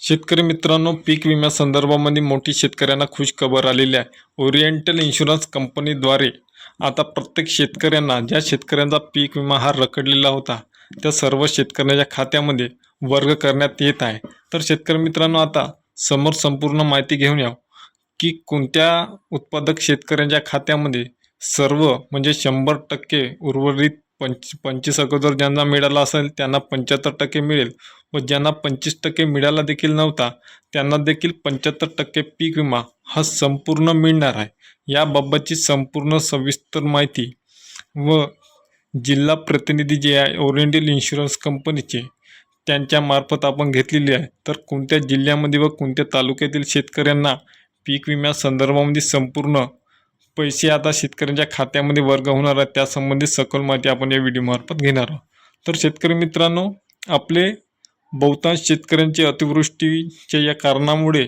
शेतकरी मित्रांनो पीक विम्या संदर्भामध्ये मोठी शेतकऱ्यांना खुश खबर आलेली आहे. ओरिएंटल इन्शुरन्स कंपनीद्वारे आता प्रत्येक शेतकऱ्यांना ज्या शेतकऱ्यांचा पीक विमा हा रखडलेला होता त्या सर्व शेतकऱ्यांच्या खात्यामध्ये वर्ग करण्यात येत आहे. तर शेतकरी मित्रांनो आता समोर संपूर्ण माहिती घेऊन या. की कोणत्या उत्पादक शेतकऱ्यांच्या खात्यामध्ये सर्व म्हणजे शंभर टक्के उर्वरित पंच पंचवीस अगोदर ज्यांना मिळाला असेल त्यांना पंच्याहत्तर टक्के मिळेल. व ज्यांना पंचवीस टक्के मिळाला देखील नव्हता त्यांना देखील पंच्याहत्तर टक्के पीक विमा हा संपूर्ण मिळणार आहे. याबाबतची संपूर्ण सविस्तर माहिती व जिल्हा प्रतिनिधी जे आहे ओरिएंटल इन्शुरन्स कंपनीचे त्यांच्यामार्फत आपण घेतलेली आहे. तर कोणत्या जिल्ह्यामध्ये व कोणत्या तालुक्यातील शेतकऱ्यांना पीक विम्या संदर्भामध्ये संपूर्ण पैसे आता शेतकऱ्यांच्या खात्यामध्ये वर्ग होणार आहेत. त्यासंबंधी सखोल माहिती आपण या व्हिडिओमार्फत घेणार आहोत. तर शेतकरी मित्रांनो आपले बहुतांश शेतकऱ्यांचे अतिवृष्टीच्या या कारणामुळे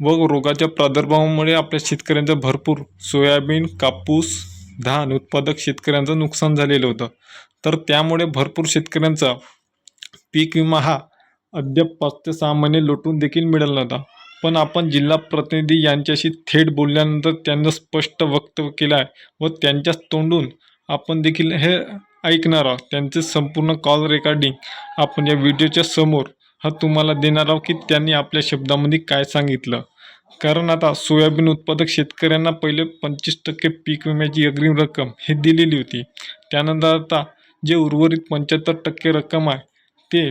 व रोगाच्या प्रादुर्भावामुळे आपल्या शेतकऱ्यांचं भरपूर सोयाबीन कापूस धान उत्पादक शेतकऱ्यांचं नुकसान झालेलं होतं. तर त्यामुळे भरपूर शेतकऱ्यांचा पीक विमा हा अद्याप पाच ते सहा महिने लोटून देखील मिळाला नव्हता. पण आपण जिल्हा प्रतिनिधी यांच्याशी थेट बोलल्यानंतर त्यांना स्पष्ट वक्तव्य केलं आहे व त्यांच्याच तोंडून आपण देखील हे ऐकणार आहोत. त्यांचे संपूर्ण कॉल रेकॉर्डिंग आपण या व्हिडिओच्या समोर हा तुम्हाला देणार आहोत की त्यांनी आपल्या शब्दामध्ये काय सांगितलं. कारण आता सोयाबीन उत्पादक शेतकऱ्यांना पहिले पंचवीस टक्के पीक विम्याची अग्रिम रक्कम हे दिलेली होती. त्यानंतर आता जे उर्वरित पंच्याहत्तर टक्के रक्कम आहे ते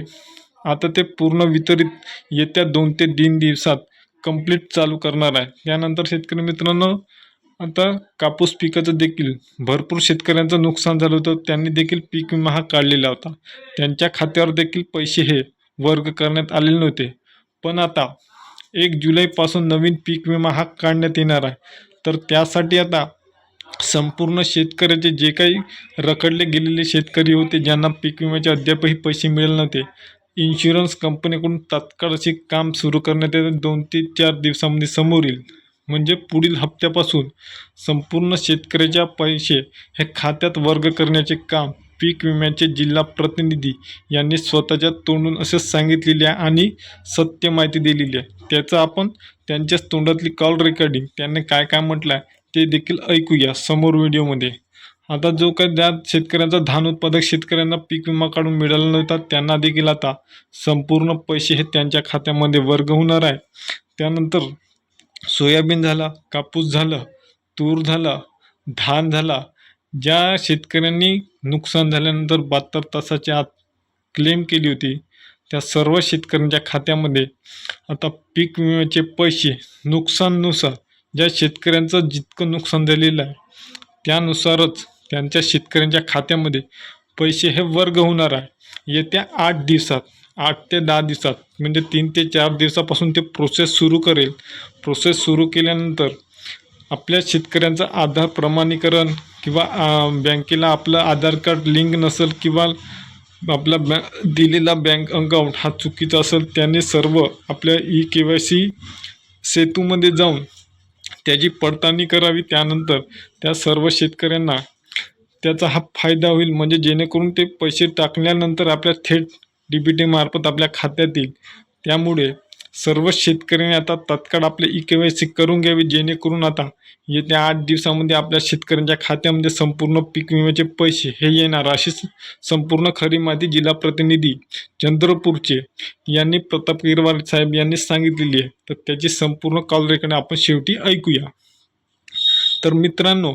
आता ते पूर्ण वितरित येत्या दोन ते तीन दिवसात कंप्लीट चालू करणार आहे. त्यानंतर शेतकरी मित्रांनो आता कापूस पिकाचं देखील भरपूर शेतकऱ्यांचं नुकसान झालं होतं. त्यांनी देखील पीक विमा हा काढलेला होता. त्यांच्या खात्यावर देखील पैसे हे वर्ग करण्यात आलेले नव्हते. पण आता एक जुलैपासून नवीन पीक विमा हा काढण्यात येणार आहे. तर त्यासाठी आता संपूर्ण शेतकऱ्याचे जे काही रखडले गेलेले शेतकरी होते ज्यांना पीक विम्याचे अद्यापही पैसे मिळाले नव्हते इन्शुरन्स कंपनीकडून तात्काळ असे काम सुरू करण्यात येते. दोन ते चार दिवसामध्ये समोर येईल. म्हणजे पुढील हप्त्यापासून संपूर्ण शेतकऱ्याच्या पैसे हे खात्यात वर्ग करण्याचे काम पीक विम्याचे जिल्हा प्रतिनिधी यांनी स्वतःच्या तोंडून असं सांगितलेले आहे आणि सत्य माहिती दिलेली आहे. त्याचं आपण त्यांच्याच तोंडातली कॉल रेकॉर्डिंग त्यांनी काय काय म्हटलं आहे ते देखील ऐकूया समोर व्हिडिओमध्ये आता जो काही ज्या शेतकऱ्यांचा धान उत्पादक शेतकऱ्यांना पीक विमा काढून मिळाला नव्हता त्यांना देखील आता संपूर्ण पैसे हे त्यांच्या खात्यामध्ये वर्ग होणार आहे. त्यानंतर सोयाबीन झाला कापूस झालं तूर झाला धान झाला. ज्या शेतकऱ्यांनी नुकसान झाल्यानंतर बहात्तर तासाच्या आत क्लेम केली होती त्या सर्व शेतकऱ्यांच्या खात्यामध्ये आता पीक विम्याचे पैसे नुकसाननुसार ज्या शेतकऱ्यांचं जितकं नुकसान झालेलं आहे त्यानुसारच त्यांच्या शेतकऱ्यांच्या खात्यामध्ये पैसे हे वर्ग होणार आहे. येत्या आठ दिवसात आठ ते दहा दिवसात म्हणजे तीन ते चार दिवसापासून ते प्रोसेस सुरू करेल. प्रोसेस सुरू केल्यानंतर आपल्या शेतकऱ्यांचं आधार प्रमाणीकरण किंवा बँकेला आपलं आधार कार्ड लिंक नसेल किंवा आपला बॅ दिलेला बँक अकाउंट हा चुकीचा असेल त्याने सर्व आपल्या ई के वाय सी सेतूमध्ये जाऊन त्याची पडताळणी करावी. त्यानंतर त्या सर्व शेतकऱ्यांना त्याचा हा फायदा होईल. म्हणजे जेणेकरून ते पैसे टाकल्यानंतर आपल्या थेट डी बी टीमार्फत आपल्या खात्यात येईल. त्यामुळे सर्व शेतकऱ्यांनी आता तत्काळ आपले ई के वाय सी करून घ्यावी. जेणेकरून आता येत्या आठ दिवसामध्ये आपल्या शेतकऱ्यांच्या खात्यामध्ये संपूर्ण पीक विम्याचे पैसे हे येणार. अशी संपूर्ण खरी माहिती जिल्हा प्रतिनिधी चंद्रपूरचे यांनी प्रताप गिरवाल साहेब यांनी सांगितलेली आहे. तर त्याची संपूर्ण कॉल रेकॉर्ड आपण शेवटी ऐकूया. तर मित्रांनो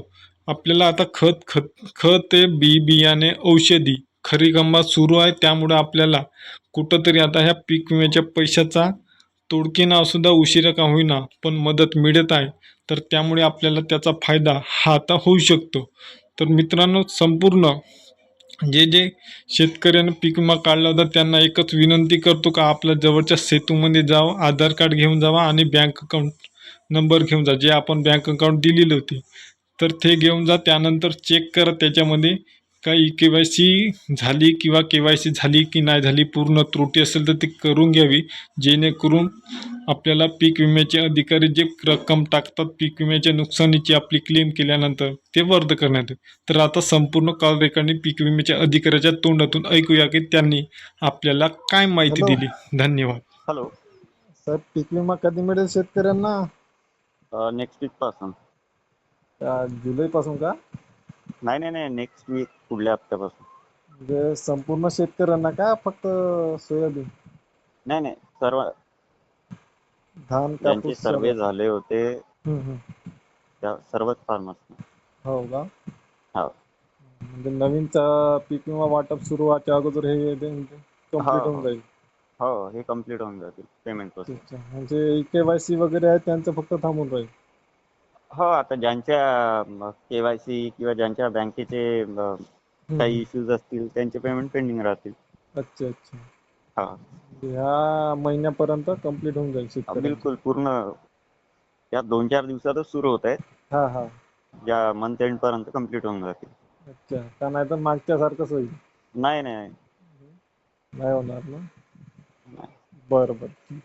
आपल्याला आता खत खत खत बी बियाणे औषधी खरी गंमत सुरू आहे. त्यामुळं आपल्याला कुठंतरी आता ह्या पीक विम्याच्या पैशाचा तोडकीना सुद्धा उशिरा का होईना पण मदत मिळत आहे. तर त्यामुळे आपल्याला त्याचा फायदा हा आता होऊ शकतो. तर मित्रांनो संपूर्ण जे जे शेतकऱ्यानं पीक विमा काढला होता त्यांना एकच विनंती करतो का आपल्या जवळच्या सेतूमध्ये जावं आधार कार्ड घेऊन जावा आणि बँक अकाउंट नंबर घेऊन जा जे आपण बँक अकाउंट दिलेले होते. तर ते घेऊन जा त्यानंतर चेक करा त्याच्यामध्ये काही के वाय सी झाली किंवा के वाय सी झाली की नाही झाली पूर्ण त्रुटी असेल तर ती करून घ्यावी. जेणेकरून आपल्याला पीक विम्याचे अधिकारी जे रक्कम टाकतात पीक विम्याच्या नुकसानीची आपली क्लेम केल्यानंतर ते वर्ध करण्यात येईल. तर आता संपूर्ण कॉल रेकॉर्डिंग पीक विम्याच्या अधिकाऱ्याच्या तोंडातून ऐकूया की त्यांनी आपल्याला काय माहिती. दिली. धन्यवाद. हॅलो साहेब पीक विमा कधी मिळेल शेतकऱ्यांना? नेक्स्ट वीकपासून. जुलै पासून का? नाही नाही नाही. नेक्स्ट वीक पुढल्या हप्त्यापासून. म्हणजे संपूर्ण शेतकऱ्यांना का फक्त सोयाबीन? नाही नाही. सर्व धान ज्यांचे कापूस सर्वे झाले होते. हम्म, हम्म. त्या सर्वच फार्मर्स हो का? हो. म्हणजे नवीनचा पीक विमा वाटप सुरू व्हायच्या अगोदर हे कंप्लीट हा, होऊन हा. जाईल. हो. हे कंप्लीट होऊन जातील पेमेंट प्रोसेस अच्छा. म्हणजे केवायसी वगैरे आहे त्यांचं फक्त थांबून राहील. हो आता ज्यांच्या केवायसी किंवा ज्यांच्या बँकेचे काही इश्यूज असतील त्यांचे पेमेंट पेंडिंग राहतील. अच्छा अच्छा. हा. ह्या महिन्यापर्यंत कंप्लीट होऊन जाईल शेतकऱ्यांचं. बिलकुल पूर्ण या दोन चार दिवसातच सुरू होत आहेत. हा हा. या मंथ एंड पर्यंत कंप्लीट होऊन जातील. अच्छा का नाही तर मागच्या सारखंच होईल? नाही नाही नाही. होणार ना? नाही. बरं बरं. ठीक